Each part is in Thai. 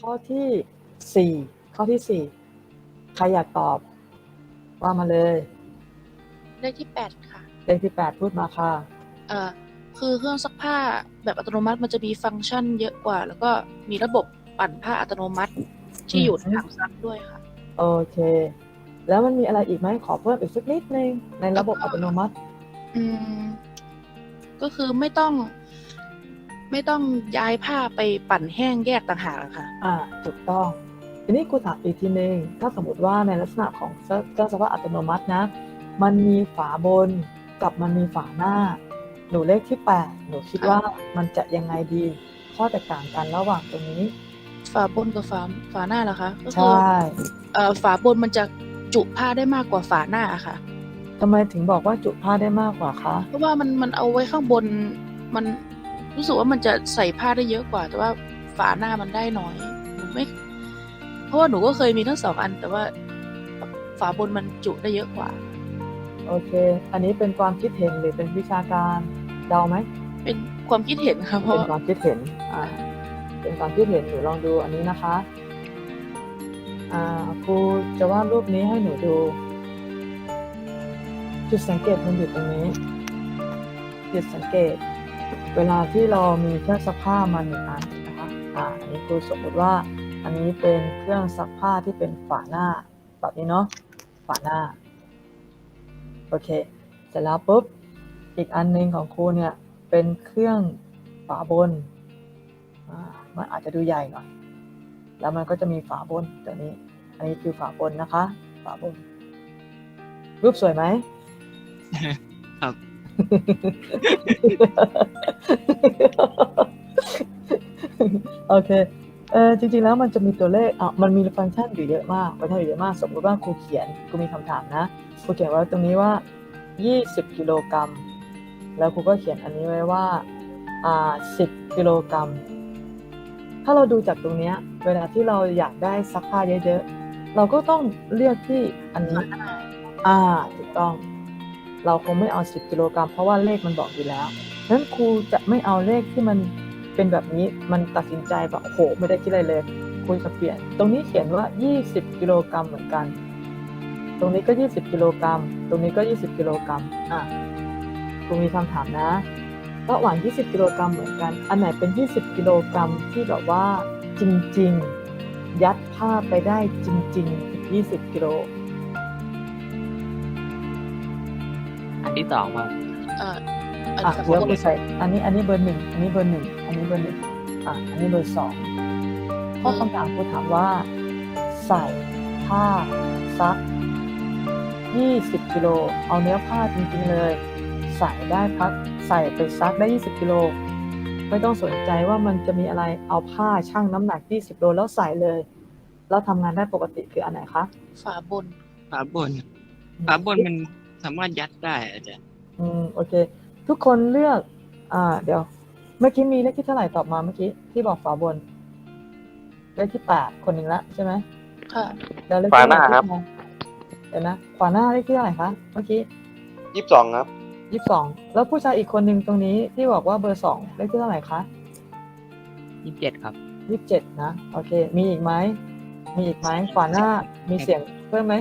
ข้อที่สี่ข้อที่สี่ใครอยากตอบ ว่ามาเลยเลขที่แปดค่ะ เลขที่แปดพูดมาค่ะ เอ่อคือเครื่องซักผ้าแบบอัตโนมัติมันจะมีฟังก์ชันเยอะกว่า แล้วก็มีระบบปั่นผ้าอัตโนมัติที่อยู่ในถังซักด้วยค่ะ โอเค แล้วมันมีอะไรอีกไหมขอเพิ่มอีกสักนิดนึงในระบบอัตโนมัติ อืม ก็คือไม่ต้อง ไม่ต้องย้ายผ้าไปปั่นแห้งแยกต่างหากอะค่ะ อ่าถูกต้อง ทีนี้กูถามอีกทีนึงถ้าสมมติว่าในลักษณะของเครื่องซักผ้าอัตโนมัตินะ มันมีฝาบนกับมันมีฝาหน้า หนูเลขที่แปดหนูคิดว่ามันจะยังไงดี ข้อแตกต่างกันระหว่างตรงนี้ ฝาบนกับฝาฝาหน้าเหรอคะก็ใชคือ่เอ่อฝาบนมันจะจุผ้าได้มากกว่าฝาหน้าอะค่ะ ทำไมถึงบอกว่าจุผ้าได้มากกว่าคะ เพราะว่ามันมันเอาไว้ข้างบนมัน รู้สึกว่ามันจะใส่ผ้าได้เยอะกว่า แต่ว่าฝาหน้ามันได้น้อยหนูไม่เพราะว่าหนูก็เคยมีทั้งสองอัน แต่ว่าฝาบนมันจุได้เยอะกว่า โอเค อันนี้เป็นความคิดเห็นหรือเป็นวิชาการเดาไหมเป็นความคิดเห็นค่ะเพเป็ราะนความคิดเห็นอ่าเป็นความคิดเห็นหนูลองดูอันนี้นะคะอ่าครูจะวาดรูปนี้ให้หนูดู จุดสังเกตมันอยู่ตรงนี้จุดสังเกต เวลาที่เรามีเครื่องซักผ้ามาหนึ่งอันนะคะอ่าอันนี้ครูสมมติว่าอันนี้เป็นเครื่องซักผ้าที่เป็นฝาหน้าแบบนี้เนาะฝาหน้าโอเคเสร็จแล้วปุ๊บอีกอันหนึงของครูเนี่ยเป็นเครื่องฝาบนมันอาจจะดูใหญ่หน่อยแล้วมันก็จะมีฝาบนตัวนี้ อันนี้คือฝาบนนะคะ ฝาบนรูปสวยไหม โอเคเออจริงๆแล้วมันจะมีตัวเลขอะมันมีฟังก์ชันอยู่เยอะมากฟังก์ชันอยู่เยอะมาก สมมติว่าครูเขียนครูมีคำถามนะครูเขียนไว้ตรงนี้ว่า 20 กิโลกรัม แล้วครูก็เขียนอันนี้ไว้ว่าอ่า10 กิโลกรัม ถ้าเราดูจากตรงเนี้ยเวลาที่เราอยากได้ซักผ้าเยอะๆ เราก็ต้องเลือกที่อันนี้ฝาหน้าอ่าถูกต้อง เราคงไม่เอา 10 กิโลกรัมเพราะว่าเลขมันบอกอยู่แล้วฉะนั้นครูจะไม่เอาเลขที่มันเป็นแบบนี้มันตัดสินใจแบบโหไม่ได้คิดอะไรเลยครูจะเปลี่ยน ตรงนี้เขียนว่า 20 กิโลกรัมเหมือนกัน ตรงนี้ก็ 20 กิโลกรัม ตรงนี้ก็ 20 กิโลกรัมอะครูมีคำถามนะระหว่าง 20 กิโลกรัมเหมือนกัน อันไหนเป็น 20 กิโลกรัมที่แบบว่าจริง ๆ ยัดผ้าไปได้จริงๆถึง20 กิโล ที่สองว่าเอ่ออันอะฝาเดี๋ยวบนกูใส่อันนี้อันนี้เบอร์หนึ่งอันนี้เบอร์หนึ่งอันนี้เบอร์หนึ่งอะอันนี้เบอร์สองข้อคำถามกูถามว่า ใส่ผ้าซัก20กิโลเอาเนื้อผ้าจริงๆเลย ใส่ได้พักใส่ไปซักได้20กิโลไม่ต้องสนใจว่ามันจะมีอะไรเอาผ้าชั่งน้ำหนัก20โลแล้วใส่เลยแล้วทำงานได้ปกติคืออันไหนคะฝาบนฝาบนฝาบนมัน สามารถยัดได้อาจารย์อืมโอเค ทุกคนเลือก อ่า เดี๋ยว เมื่อกี้มีเลขที่เท่าไหร่ตอบมาเมื่อกี้ที่บอกฝาบนเลขที่แปดคนหนึ่งละใช่ไหมค่ะแล้วเลขขวาที่หน้าครับเท่ไหเดี๋ยวนะขวาหน้าเลขที่เท่าไหร่คะเมื่อกี้ยี่สิบสองครับยี่สิบสองแล้วผู้ชายอีกคนหนึ่งตรงนี้ที่บอกว่าเบอร์สองเลขที่เท่าไหร่คะ ยี่สิบเจ็ดครับ ยี่สิบเจ็ดนะ โอเค มีอีกไหม มีอีกไหมขวาหน้ามีเสียงเพิ่มไหม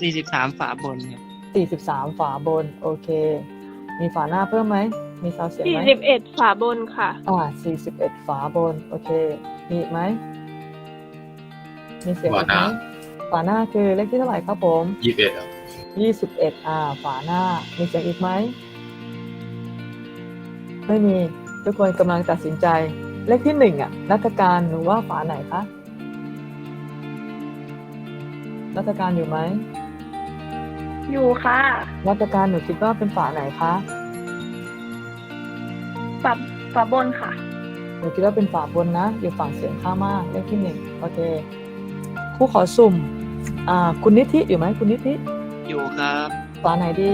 สี่สิบสามฝาบนครับ สี่สิบสามฝาบน โอเค มีฝาหน้าเพิ่มไหม มีซาวเสียงสี่ไหมสิบเอ็ดฝาบนค่ะ อ่าสี่สิบเอ็ดฝาบน โอเค มีอีกไหม มีเสียงอีกไหมฝาหน้า ฝาหน้าคือเลขที่เท่าไหร่ครับผม ยี่สิบเอ็ดครับยี่สิบเอ็ดอ่า ฝาหน้า มีเสียงอีกไหม ไม่มี ทุกคนกำลังตัดสินใจ เลขที่หนึ่งอะ นักการหนูว่าฝาไหนคะ นักการอยู่ไหม อ ยู่ค่ะนักการหนูคิดว่าเป็นฝาไหนคะฝาฝาบนค่ะ หนูคิดว่าเป็นฝาบนนะ อยู่ฝั่งเสียงข้างมากเลขที่หนึ่งโอเคครูขอสุ่ม อ่า คุณนิธิอยู่ไหมคุณนิธิอยู่ครับ ฝาไหนดี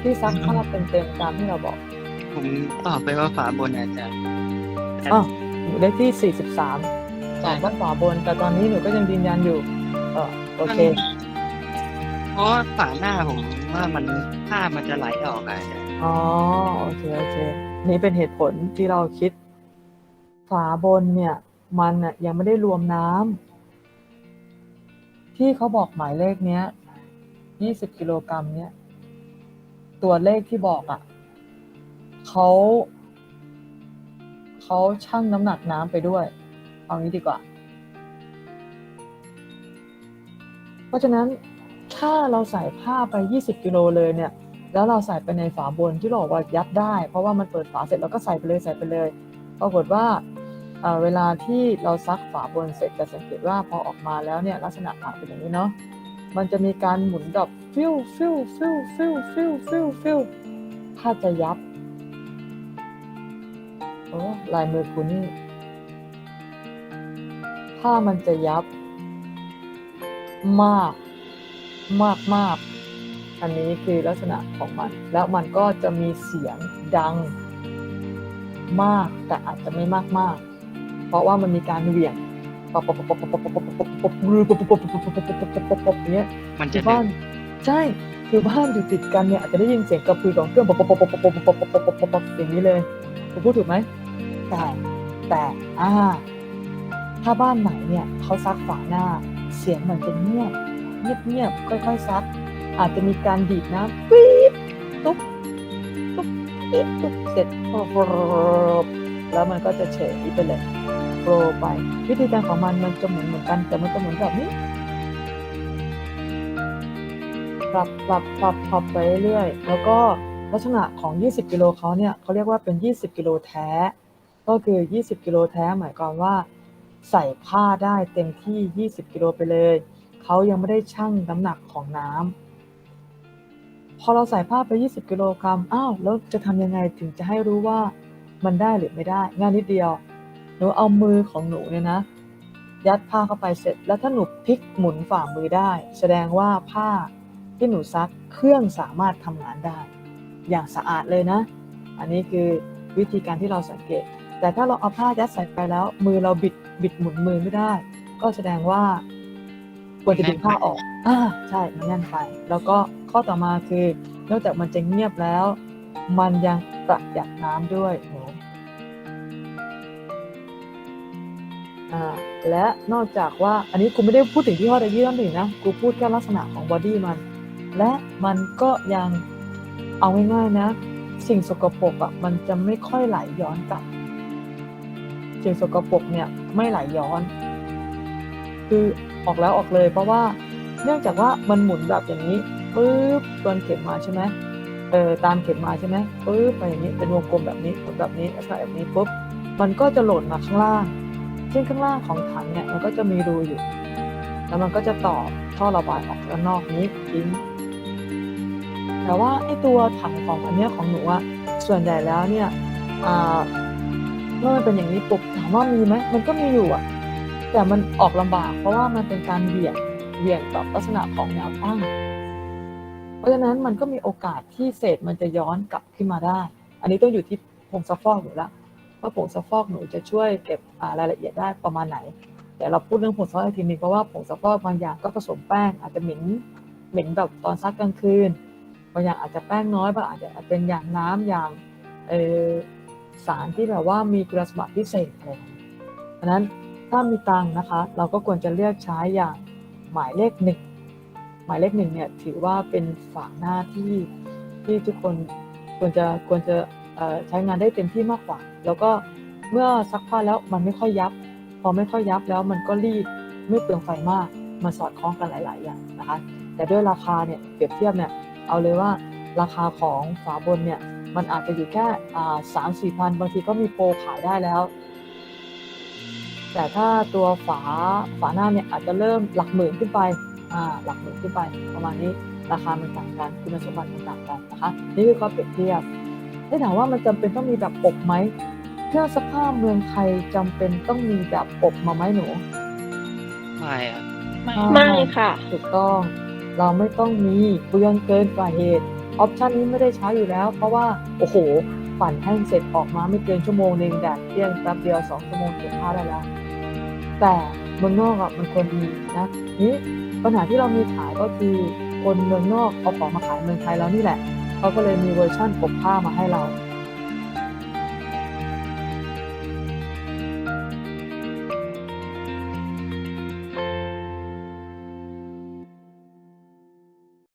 ที่ซักผ้าเต็มๆตามที่เราบอก ผมตอบไปว่าฝาบนอาจารย์อ๋อหนูเลขที่43ตอบว่าฝาบน แต่ตอนนี้หนูก็ยังยืนยันอยู่เออโอเค เพราะฝาหน้าผมว่ามันผ้ามันจะไหลออกอะอ๋อโอเคโอเค นี่เป็นเหตุผลที่เราคิด ฝาบนเนี่ย มันน่ะยังไม่ได้รวมน้ำที่เขาบอกหมายเลขเนี้ยยี่สิบกิโลกรัมเนี้ย ตัวเลขที่บอกอะ่ะเขาเขาชั่งน้ำหนักน้ำไปด้วย เอางี้ดีกว่า เพราะฉะนั้น ถ้าเราใส่ผ้าไป 20 กิโลเลยเนี่ย แล้วเราใส่ไปในฝาบนที่เราบอกว่ายัดได้ เพราะว่ามันเปิดฝาเสร็จเราก็ใส่ไปเลยใส่ไปเลย ปรากฏว่าเวลาที่เราซักฝาบนเสร็จจะสังเกตว่าพอออกมาแล้วเนี่ยลักษณะฝาเป็นอย่างนี้เนาะ มันจะมีการหมุนแบบฟิวฟิวฟิวฟิวฟิวฟิวฟิวถ้าจะยับ โอ้ลายมือคุณนี่ถ้ามันจะยับมาก มากมากอันนี้คือลักษณะของมัน แล้วมันก็จะมีเสียงดังมากแต่อาจจะไม่มากมาก เพราะว่ามันมีการเหวี่ยงปบปบปปบปปปบปบปบปบปปปบปปปบปปปบอย่างเงี้ยมันคืจะอดึบ้างนใช่คือบ้านอยู่ติดกันเนี่ยอาจจะได้ยินเสียงกระพือของเครื่องปบปบปปปบปปปบปปปบอย่างนี้เลยผมพูดถูกไหมแต่แต่อ่าถ้าบ้านไหนเนี่ยเขาซักฝาหน้า เสียงมันจะเงียบ เงียบเงียค่อยๆซักอาจจะมีการดีดน้ำปี๊บตุ๊บตุ๊บปี๊บตุ๊บเสร็จโอ้โหแล้วมันก็จะเฉยไปเลยโปรไป วิธีการของมันมันจะเหมือนเหมือนกัน แต่มันจะเหมือนแบบนี้ปรับปรับปรับปรับไปเรื่อยๆแล้วก็ลักษณะของ 20 กิโลเขาเนี่ยเขาเรียกว่าเป็น 20 กิโลแท้ ก็คือ 20 กิโลแท้ หมายความว่า ใส่ผ้าได้เต็มที่ 20 กิโลไปเลย เขายังไม่ได้ชั่งน้ำหนักของน้ำพอเราใส่ผ้าไป 20 กิโลกรัมอ้าวแล้วจะทำยังไงถึงจะให้รู้ว่ามันได้หรือไม่ได้ง่ายนิดเดียว หนูเอามือของหนูเนี่ยนะ ยัดผ้าเข้าไปเสร็จ แล้วถ้าหนูพลิกหมุนฝ่ามือได้ แสดงว่าผ้าที่หนูซักเครื่องสามารถทำงานได้ อย่างสะอาดเลยนะ อันนี้คือวิธีการที่เราสังเกต แต่ถ้าเราเอาผ้ายัดใส่ไปแล้ว มือเราบิดบิดหมุนมือไม่ได้ ก็แสดงว่า ควรจะดึงผ้าออกอ่าใช่มันแน่นไป แล้วก็ข้อต่อมาคือนอกจากมันจะเงียบแล้ว มันยังประหยัดน้ำด้วยหนูอ่าและนอกจากว่าอันนี้กูไม่ได้พูดถึงที่ห้อใดยี่ห้อหนึ่งนะกูพูดแค่ลักษณะของบอดี้มัน และมันก็ยังเอาง่ายๆนะ สิ่งสกปรกอะมันจะไม่ค่อยไหลย้อนกลับสิ่งสกปรกเนี่ยไม่ไหลย้อน คือออกแล้วออกเลย เพราะว่าเนื่องจากว่ามันหมุนแบบอย่างนี้ปึ๊บตัวนเข็มมาใช่ไหมเออตามเข็มมาใช่ไหมปึ๊บไปอย่างนี้เป็นวงกลมแบบนี้หมุนแบบนี้ลักษณะแบบนี้ปุ๊บมันก็จะหล่นมาข้างล่าง ซึ่งข้างล่างของถังเนี่ยมันก็จะมีรูอยู่ แล้วมันก็จะต่อท่อระบายออกด้านนอกนี้ทิ้งแต่ว่าไอ้ตัวถังของอันเนี้ยของหนูอะส่วนใหญ่แล้วเนี่ยเมื่อมันเป็นอย่างนี้ปุ๊บถามว่ามีไหมมันก็มีอยู่อะ แต่มันออกลำบาก เพราะว่ามันเป็นการเบี่ยงเบี่ยงแบบลักษณะของแนวตั้ง เพราะฉะนั้นมันก็มีโอกาสที่เศษมันจะย้อนกลับขึ้นมาได้ อันนี้ต้องอยู่ที่ผงซักฟอกหนูละว่าผงซักฟอกหนูจะช่วยเก็บรายละเอียดได้ประมาณไหน แต่เราพูดเรื่องผงซักฟอกอีกทีนึงเพราะว่าผงซักฟอกบางอย่างก็ผสมแป้ง อาจจะเหม็นเหม็นแบบตอนซักกลางคืนบางอย่างอาจจะแป้งน้อยบางอาจจะเป็นอย่างน้ำอย่างสารที่แบบว่ามีคุณสมบัติพิเศษอะไรเพราะฉะนั้น ถ้ามีตังค์นะคะ เราก็ควรจะเลือกใช้อย่างหมายเลขหนึ่งหมายเลขหนึ่งเนี่ยถือว่าเป็นฝาหน้าที่ที่ทุกคนควรจะควรจะใช้งานได้เต็มที่มากกว่า แล้วก็เมื่อซักผ้าแล้วมันไม่ค่อยยับ พอไม่ค่อยยับแล้วมันก็รีดไม่เปลืองไฟมากมันสอดคล้องกันหลาย ๆ อย่างนะคะ แต่ด้วยราคาเนี่ยเปรียบเทียบเนี่ยเอาเลยว่าราคาของฝาบนเนี่ยมันอาจจะอยู่แค่สามสี่พันบางทีก็มีโปรขายได้แล้ว แต่ถ้าตัวฝาฝาหน้าเนี่ยอาจจะเริ่มหลักหมื่นขึ้นไปอ่าหลักหมื่นขึ้นไปประมาณนี้ราคามันต่างกันคุณสมบัติมันต่างกันนะคะนี่คือข้อเปรียบเทียบได้ถามว่ามันจำเป็นต้องมีแบบอบไหมเครื่องซักผ้าเมืองไทยจำเป็นต้องมีแบบอบมาไหมหนูไม่อะไม่อ่าไม่ค่ะถูกต้อง เราไม่ต้องมีเปลืองเกินกว่าเหตุออปชันนี้ไม่ได้ใช้อยู่แล้ว เพราะว่าโอ้โหปั่นแห้งเสร็จออกมาไม่เกินชั่วโมงหนึ่งแดดเที่ยงแป๊บเดียวสองชั่วโมงเก็บผ้าได้แล้ว แต่เมืองนอกอะมันควรมีนะนี่ปัญหาที่เรามีขายก็คือคนเมืองนอกเอาของมาขายเมืองไทยแล้วนี่แหละเขาก็เลยมีเวอร์ชั่นปกผ้ามาให้เรา